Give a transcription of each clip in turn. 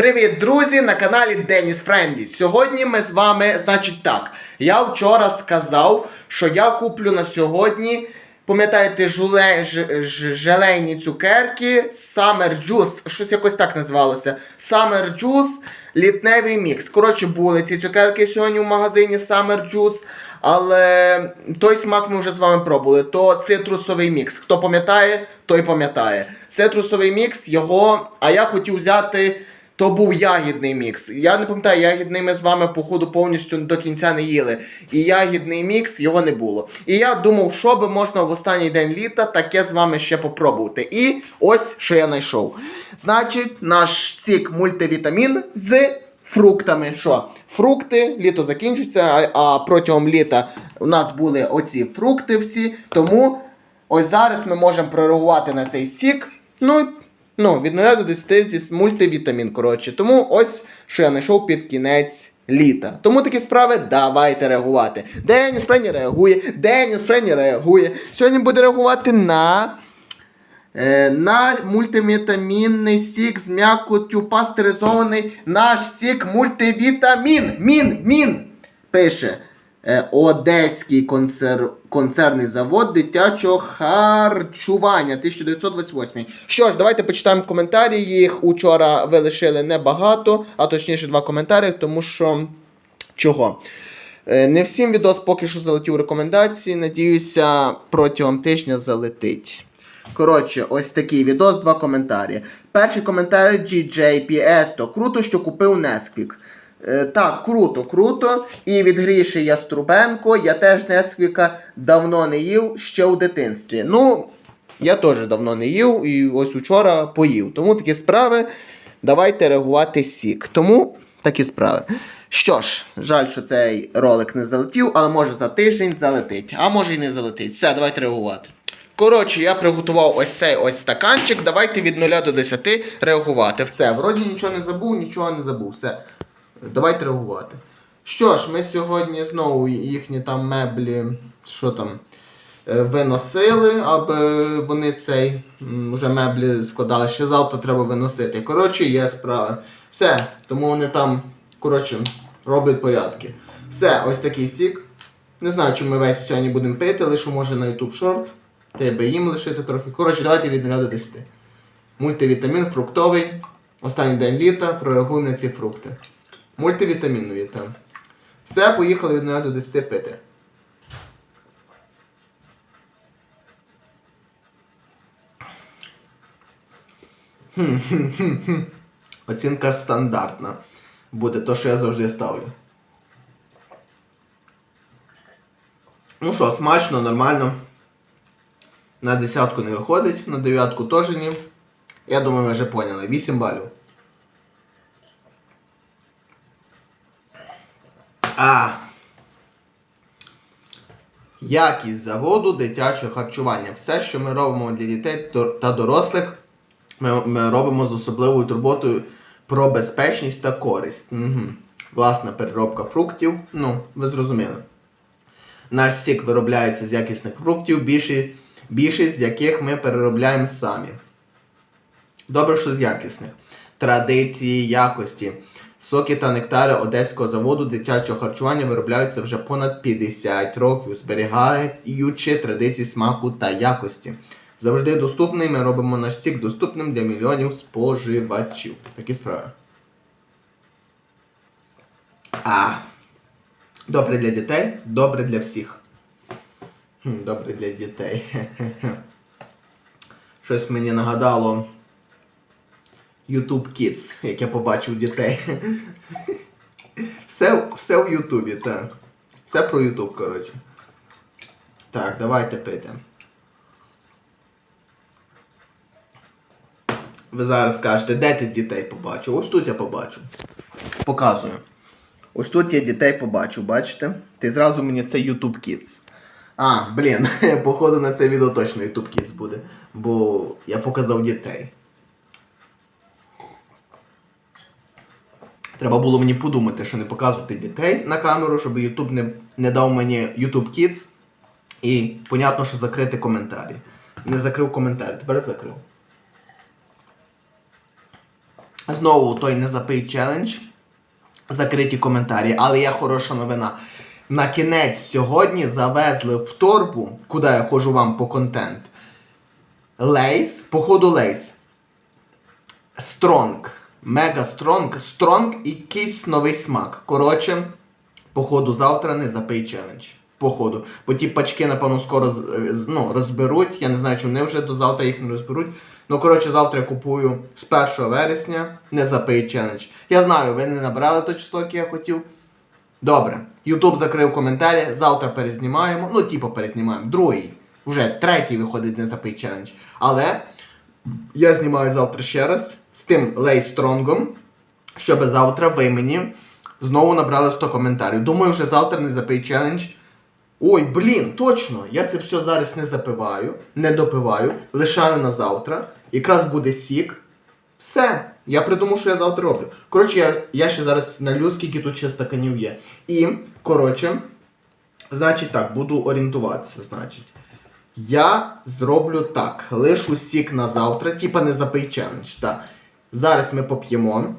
Привіт, друзі! На каналі Деніс Френдлі. Сьогодні ми з вами, значить так. Я вчора сказав, що я куплю на сьогодні, пам'ятаєте, жуле, ж, ж, желейні цукерки, Summer Juice, щось якось так називалося. Summer Juice, літневий мікс. Коротше, були ці цукерки сьогодні в магазині Summer Juice. Але той смак ми вже з вами пробували. То цитрусовий мікс. Хто пам'ятає, той пам'ятає. Цитрусовий мікс, його. А я хотів взяти. То був ягідний мікс. Я не пам'ятаю, ягідний ми з вами, походу, повністю до кінця не їли. І ягідний мікс його не було. І я думав, що би можна в останній день літа таке з вами ще попробувати. І ось що я знайшов. Значить, наш сік мультивітамін з фруктами. Що? Фрукти, літо закінчується, а, а протягом літа у нас були оці фрукти всі. Тому ось зараз ми можемо прореагувати на цей сік. Ну, ну від 0 до 10 зі мультивітамін, коротше. Тому ось що я знайшов під кінець. Літа. Тому такі справи давайте реагувати. Деніс Френі реагує, Деніс Френі реагує. Сьогодні буде реагувати на Е, на мультивітамінний сік з м'якоттю пастеризований наш сік мультивітамін. Мін, мін. Пише Одеський концер... концерний завод дитячого харчування 1928. Що ж, давайте почитаємо коментарі. Їх учора ви лишили небагато, а точніше два коментарі, тому що чого? Е, Не всім відос поки що залетів рекомендації. Надіюся, протягом тижня залетить. Коротше, ось такий відос, два коментарі. Перший коментар GJPS, то круто, що купив Несквік. Е, так, круто, круто. І від Гріші Яструбенко. Я теж Несквіка давно не їв ще у дитинстві. Ну, я теж давно не їв і ось учора поїв. Тому такі справи. Давайте реагувати сік. Тому такі справи. Що ж, жаль, що цей ролик не залетів, але може за тиждень залетить, а може і не залетить. Все, давайте реагувати. Коротше, я приготував ось цей ось стаканчик. Давайте від 0 до 10 реагувати. Все, вроді нічого не забув, нічого не забув. Все. Давайте реагувати. Що ж, ми сьогодні знову їхні там меблі, що там, е, виносили, аби вони цей вже меблі складали. Ще завтра треба виносити. Коротше, є справи. Все, тому вони там, коротше, роблять порядки. Все, ось такий сік. Не знаю, чи ми весь сьогодні будемо пити, лише може на YouTube шорт. Тебе їм лишити трохи. Коротше, давайте від 0 до 10. Мультивітамін фруктовий. Останній день літа. Прореагуємо на ці фрукти. Мультивітамінові там. Все, поїхали від 0 до 10 пити. Оцінка стандартна. Буде то, що я завжди ставлю. Ну що, смачно, нормально. На десятку не виходить, на дев'ятку теж ні. Я думаю, ви вже поняли. 8 балів. А. Якість заводу дитячого харчування. Все, що ми робимо для дітей та дорослих, ми, ми робимо з особливою турботою про безпечність та користь. Угу. Власна переробка фруктів. Ну, ви зрозуміли. Наш сік виробляється з якісних фруктів, більшість, більшість з яких ми переробляємо самі. Добре, що з якісних. Традиції якості. Соки та нектари одеського заводу дитячого харчування виробляються вже понад 50 років, зберігаючи традиції смаку та якості. Завжди доступний, ми робимо наш сік доступним для мільйонів споживачів. Такі справи. А. Добре для дітей, добре для всіх. Добре для дітей. Щось мені нагадало YouTube Kids, як я побачив дітей. Все, все в Ютубі, так. Все про Ютуб, коротше. Так, давайте пити. Ви зараз скажете, де ти дітей побачив? Ось тут я побачу. Показую. Ось тут я дітей побачу, бачите? Ти зразу мені це YouTube Kids. А, блін, походу на це відео точно YouTube Kids буде. Бо я показав дітей. Треба було мені подумати, що не показувати дітей на камеру, щоб YouTube не, не дав мені YouTube Kids. І понятно, що закрити коментарі. Не закрив коментарі, тепер закрив. Знову той не запий челендж. Закриті коментарі. Але є хороша новина. На кінець сьогодні завезли в торбу, куди я ходжу вам по контент. Лейс, походу лейс. Стронг. Мега стронг. Стронг і якийсь новий смак. Коротше, походу завтра не запий челендж. Походу. Бо ті пачки, напевно, скоро ну, розберуть. Я не знаю, чи вони вже до завтра їх не розберуть. Ну, коротше, завтра я купую з 1 вересня не запий челендж. Я знаю, ви не набрали то число, яке я хотів. Добре. Ютуб закрив коментарі, завтра перезнімаємо. Ну, типу, перезнімаємо. Другий. Вже третій виходить не запий челендж. Але я знімаю завтра ще раз з тим лейстронгом, щоб завтра ви мені знову набрали 100 коментарів. Думаю, вже завтра не запий челендж. Ой, блін, точно! Я це все зараз не запиваю, не допиваю, лишаю на завтра. Якраз буде сік. Все. Я придумав, що я завтра роблю. Коротше, я, я ще зараз налю, скільки тут ще стаканів є. І, коротше, значить так, буду орієнтуватися, значить. Я зроблю так. Лишу сік на завтра, типа не запий челендж. Так. Зараз ми поп'ємо.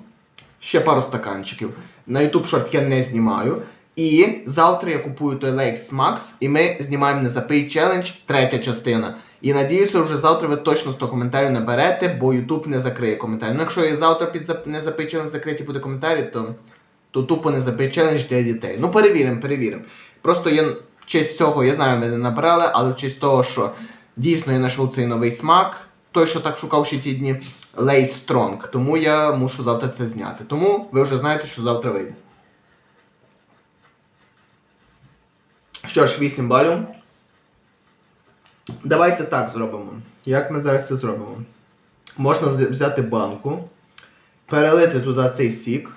Ще пару стаканчиків. На YouTube шорт я не знімаю. І завтра я купую той Lakes Max, і ми знімаємо не запий челендж, третя частина. І надіюся, вже завтра ви точно 100 коментарів наберете, бо YouTube не закриє коментарі. Ну, якщо і завтра під зап... не челендж закриті буде коментарі, то, то тупо не запий челендж для дітей. Ну, перевіримо, перевіримо. Просто я честь цього, я знаю, ви не набрали, але честь того, що дійсно я знайшов цей новий смак, той, що так шукав ще ті дні, Lace Strong. Тому я мушу завтра це зняти. Тому ви вже знаєте, що завтра вийде. Що ж, 8 балів. Давайте так зробимо. Як ми зараз це зробимо? Можна взяти банку, перелити туди цей сік.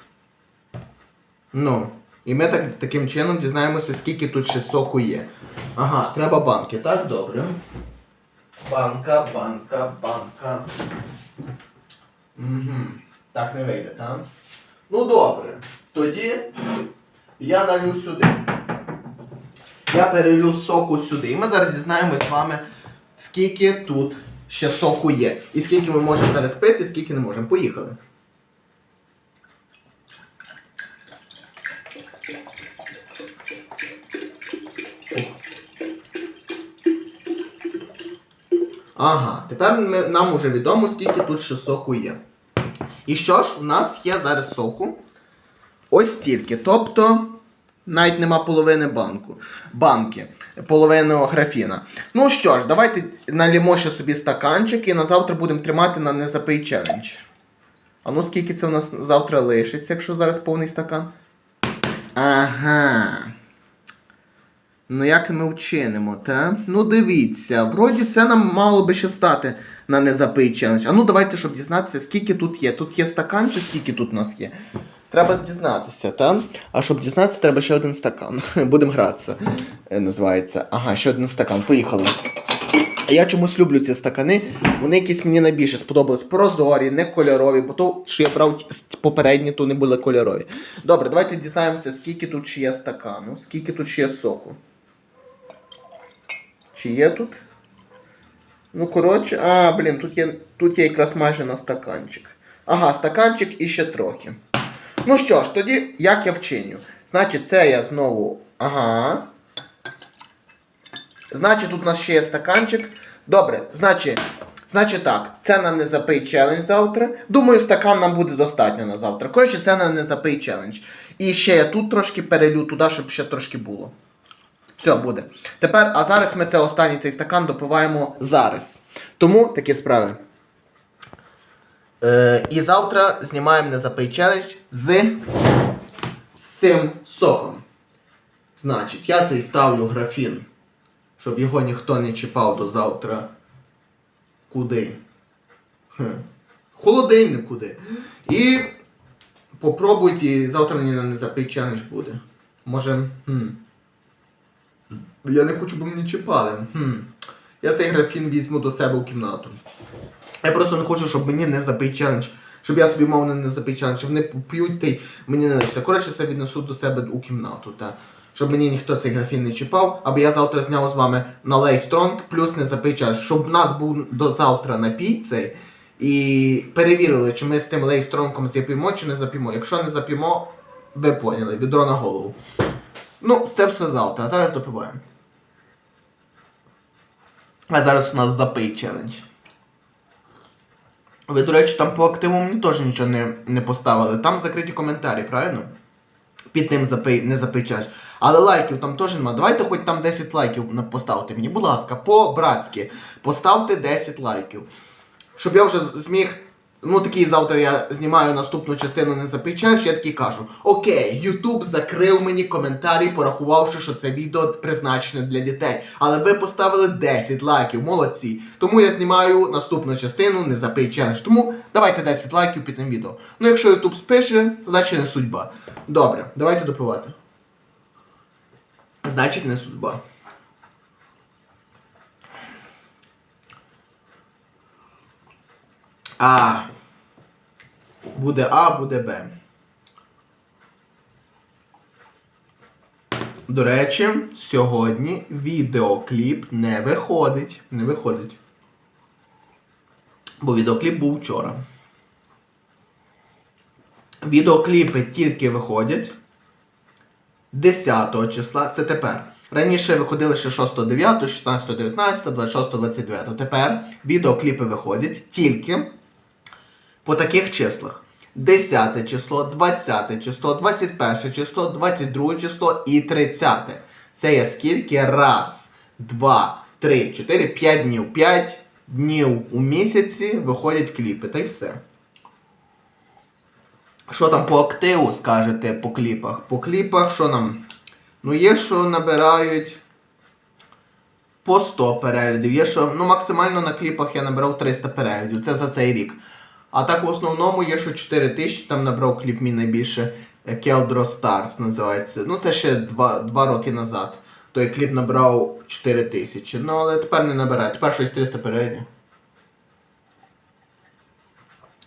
Ну, і ми так, таким чином дізнаємося, скільки тут ще соку є. Ага, треба банки, так? Добре. Банка, банка, банка. Угу. Так не вийде, так? Ну добре. Тоді я налю сюди. Я перелю соку сюди. І ми зараз дізнаємось з вами, скільки тут ще соку є. І скільки ми можемо зараз пити, скільки не можемо. Поїхали. Ага, тепер ми, нам уже відомо, скільки тут ще соку є. І що ж, у нас є зараз соку. Ось стільки. Тобто, навіть нема половини банку. банки, половину графіна. Ну що ж, давайте налімо ще собі стаканчик і на завтра будемо тримати на незапий челендж. А ну скільки це у нас завтра лишиться, якщо зараз повний стакан? Ага. Ну як ми вчинимо, та? Ну дивіться, вроді це нам мало би ще стати на незапий челендж. А ну давайте, щоб дізнатися, скільки тут є. Тут є стакан чи скільки тут у нас є? Треба дізнатися, та? А щоб дізнатися, треба ще один стакан. Будемо гратися. е, Називається. Ага, ще один стакан. Поїхали. Я чомусь люблю ці стакани. Вони якісь мені найбільше сподобались. Прозорі, не кольорові, бо то, що я брав попередні, то не були кольорові. Добре, давайте дізнаємося, скільки тут ще є стакану, скільки тут ще є соку. Чи є тут? Ну, коротше, а, блін, тут є, тут є якраз майже на стаканчик. Ага, стаканчик і ще трохи. Ну що ж, тоді як я вчиню? Значить, це я знову. Ага. Значить, тут у нас ще є стаканчик. Добре, значить, значить так, це на не запий челендж завтра. Думаю, стакан нам буде достатньо на завтра. Коротше, це на не запий челендж. І ще я тут трошки перелю туди, щоб ще трошки було. Все буде. Тепер, а зараз ми це останній цей стакан допиваємо зараз. Тому такі справи. Е, і завтра знімаємо не запий челендж з, з цим соком. Значить, я цей ставлю графін, щоб його ніхто не чіпав до завтра. Куди? Хм. Холодильник куди. І попробуйте, завтра мені на не запий челендж буде. Може. Хм. Я не хочу, бо мені чіпали. Хм. Я цей графін візьму до себе у кімнату. Я просто не хочу, щоб мені не забий челендж. Щоб я собі мав не забий челендж. Щоб Вони п'ють та й мені не лишиться. Коротше, це віднесу до себе у кімнату. Та. Щоб мені ніхто цей графін не чіпав, аби я завтра зняв з вами на Лей Стронг, плюс не запий челендж. Щоб нас був до завтра напій цей. і перевірили, чи ми з тим лейстронком зап'ємо, чи не зап'ємо. Якщо не зап'ємо, ви поняли, відро на голову. Ну, це все завтра. А зараз допиваємо. А зараз у нас запий челендж. Ви, до речі, там по активу мені теж нічого не, не поставили. Там закриті коментарі, правильно? Під тим запий, не челендж. Але лайків там теж нема. Давайте хоч там 10 лайків поставте мені. Будь ласка, по-братськи, поставте 10 лайків. Щоб я вже зміг. Ну, такий завтра я знімаю наступну частину не запий я такий кажу: Окей, Ютуб закрив мені коментарі, порахувавши, що це відео призначене для дітей. Але ви поставили 10 лайків, молодці. Тому я знімаю наступну частину не запий. Тому давайте 10 лайків під тим відео. Ну, якщо Ютуб спише, значить не судьба. Добре, давайте допивати. Значить, не судьба. А. Буде А, буде Б. До речі, сьогодні відеокліп не виходить. Не виходить. Бо відеокліп був вчора. Відеокліпи тільки виходять 10 числа. Це тепер. Раніше виходили ще 6, 9, 16, 19, 26, 29. Тепер відеокліпи виходять тільки по таких числах. 10 число, 20 число, 21 число, 22 число і 30. Це є скільки? Раз, два, три, чотири, п'ять днів. П'ять днів у місяці виходять кліпи. Та й все. Що там по активу скажете по кліпах? По кліпах, що нам? Ну, є, що набирають по 100 переглядів. Є, що ну, максимально на кліпах я набирав 300 переглядів. Це за цей рік. А так в основному є, що 4 тисячі, там набрав кліп мій найбільше Keldro Stars називається. Ну, це ще 2, 2 роки назад. Той кліп набрав 4 тисячі. Ну, але тепер не набирає. Тепер щось 300 переглядів.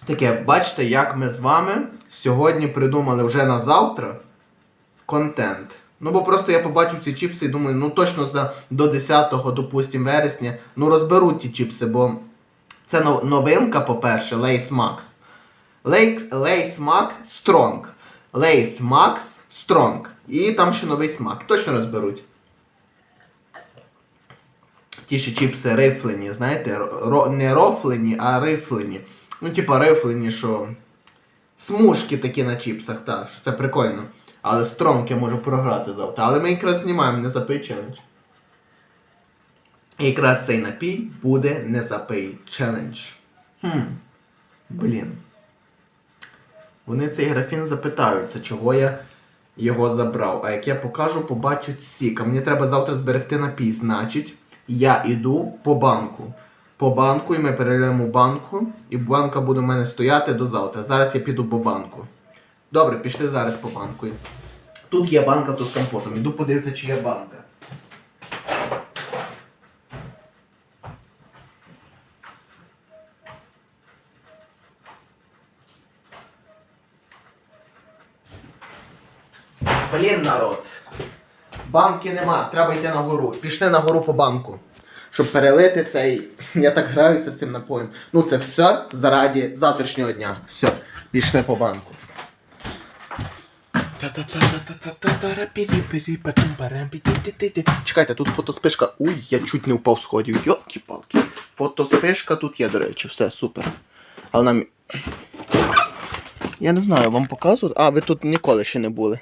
Таке, бачите, як ми з вами сьогодні придумали вже на завтра контент. Ну, бо просто я побачив ці чіпси і думаю, ну точно за до 10-го, допустим, вересня, ну розберуть ті чіпси, бо це новинка, по-перше, Lace Max. Lace, Lace Max Strong. Lace Max Strong. І там ще новий смак. Точно розберуть. Ті ще чіпси рифлені, знаєте, ро, не рофлені, а рифлені. Ну, типа рифлені, що. Смужки такі на чіпсах, так, що це прикольно. Але стронг я можу програти завтра. Але ми якраз знімаємо не запий. Якраз цей напій буде не запий челендж. Хм. Блін. Вони цей графін запитаються, чого я його забрав. А як я покажу, побачать сік. А мені треба завтра зберегти напій. Значить, я іду по банку. По банку, і ми перейдемо банку, і банка буде в мене стояти до завтра. Зараз я піду по банку. Добре, пішли зараз по банку. Тут є банка то з компотом. Іду подивитися, чи є банка. Блін, народ. Банки нема, треба йти на гору. Пішли на гору по банку. Щоб перелити цей. Я так граюся з цим напоєм. Ну це все заради завтрашнього дня. Все, пішли по банку. Чекайте, тут фотоспишка. Уй, я чуть не впав сходів. Йолки-палки. Фотоспишка тут є, до речі, все супер. Але нам. Я не знаю, вам показують? А, ви тут ніколи ще не були.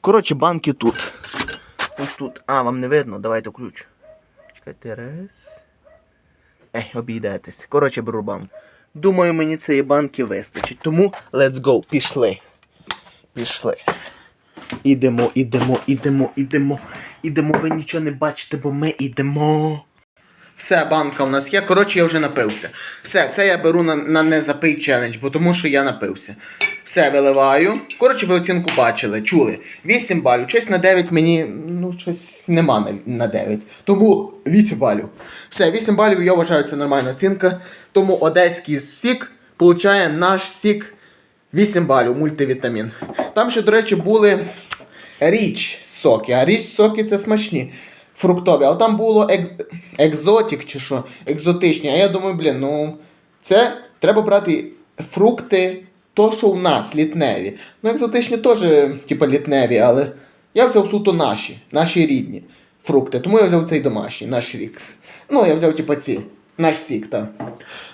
Коротше, банки тут. Ось тут. А, вам не видно, давайте ключ. Чекайте, раз. Ей, обійдетесь. Коротше, беру. Думаю, мені цієї банки вистачить. Тому let's go, пішли. Пішли. Ідемо, ідемо, ідемо, ідемо. Ідемо, ви нічого не бачите, бо ми ідемо. Все, банка у нас є. Коротше, я вже напився. Все, це я беру на, на не челендж, бо тому що я напився. Все, виливаю. Коротше, ви оцінку бачили, чули. 8 балів. Щось на 9 мені, ну, щось нема на, на 9. Тому 8 балів. Все, 8 балів, я вважаю, це нормальна оцінка. Тому одеський сік получає наш сік 8 балів, мультивітамін. Там ще, до речі, були річ соки, а річ соки це смачні. Фруктові, але там було ек... екзотик чи що, екзотичні. А я думаю, блін, ну це треба брати фрукти, то, що у нас літневі. Ну, екзотичні теж, типу, літневі, але я взяв суто наші, наші рідні фрукти. Тому я взяв цей домашній, наш рік. Ну, я взяв, типу, ці, наш сік, так.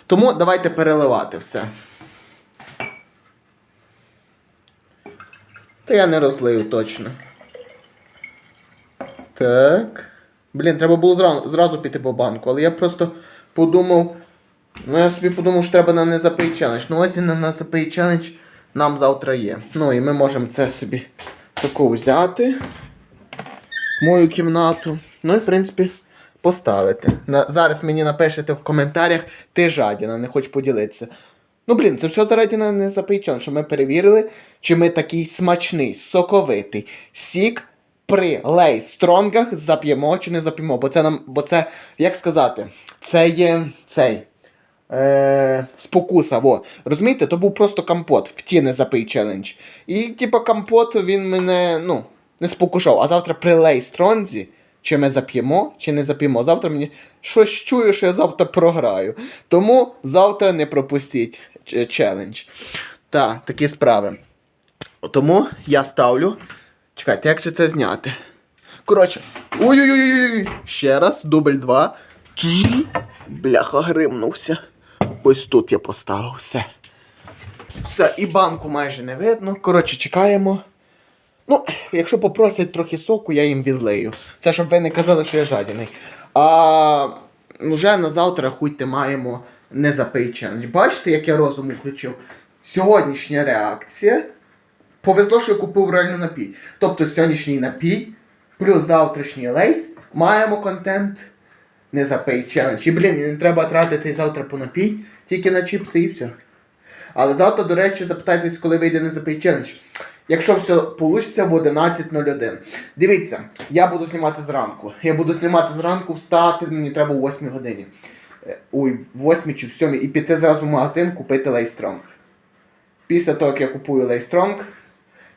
Тому давайте переливати все. Та я не розлию точно. Так. Блін, треба було зразу, зразу піти по банку, але я просто подумав. Ну, я собі подумав, що треба на незапий челендж. Ну, ось і на незапий челендж нам завтра є. Ну і ми можемо це собі таку взяти. Мою кімнату. Ну і в принципі поставити. На, зараз мені напишете в коментарях, ти жадіна, не хочеш поділитися. Ну, блін, це все заради на незапий челендж, щоб ми перевірили, чи ми такий смачний, соковитий сік при лей стронгах зап'ємо чи не зап'ємо. Бо це нам, бо це, як сказати, це є цей. Е, спокуса, во. Розумієте, то був просто компот в ті не запий челендж. І, типу, компот він мене, ну, не спокушав. А завтра при лей стронзі, чи ми зап'ємо, чи не зап'ємо. Завтра мені щось чую, що я завтра програю. Тому завтра не пропустіть челендж. Так, такі справи. Тому я ставлю. Чекайте, як же це зняти? Коротше. Ой-ой-ой! Ще раз, дубль 2. Чжі. Бляха, гримнувся. Ось тут я поставив все. Все, і банку майже не видно. Коротше, чекаємо. Ну, якщо попросять трохи соку, я їм відлию. Це щоб ви не казали, що я жадіний. А вже на завтра хуйте маємо не запий челендж. Бачите, як я розум включив? Сьогоднішня реакція. Повезло, що я купив реально напій. Тобто сьогоднішній напій плюс завтрашній лейс маємо контент не запий челендж. І блін, не треба тратити завтра по напій, тільки на чіпси і все. Але завтра, до речі, запитайтесь, коли вийде не запий челендж. Якщо все вийде в 11.01. Дивіться, я буду знімати зранку. Я буду знімати зранку, встати, мені треба о 8 годині. Е, Ой, в 8 чи в 7 і піти зразу в магазин купити лейстронг. Після того, як я купую лейстронг,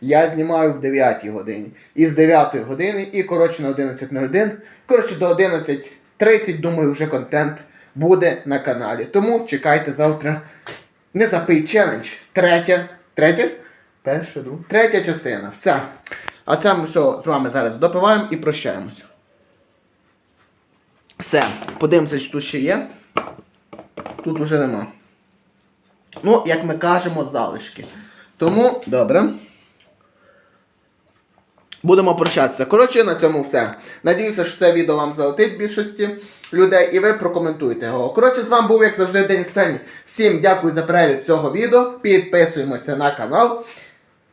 я знімаю в 9 годині. І з 9 години, і коротше на 11.01. Коротше, до 11.30, думаю, вже контент буде на каналі. Тому чекайте завтра. Не запий челендж. Третя. Третя? Перша, друга. Третя частина. Все. А це ми все з вами зараз допиваємо і прощаємось. Все. Подивимося, що тут ще є. Тут уже нема. Ну, як ми кажемо, залишки. Тому, добре. Будемо прощатися. Коротше, на цьому все. Надіюся, що це відео вам залетить більшості людей і ви прокоментуєте його. Коротше, з вами був, як завжди, Деніс Прені. Всім дякую за перегляд цього відео. Підписуємося на канал.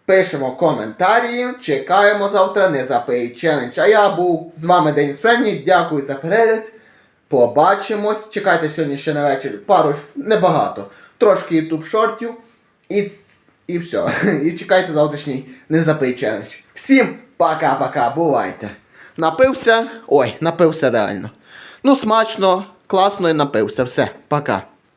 Пишемо коментарі. Чекаємо завтра. Не запий челендж. А я був з вами Деніс Прені. Дякую за перегляд. Побачимось. Чекайте сьогодні ще на вечір. Пару небагато. Трошки YouTube шортів. І, і все. І чекайте завтрашній не запий челендж. Всім пока-пока, бувайте. Напився. Ой, напився реально. Ну, смачно, класно і напився. Все, пока.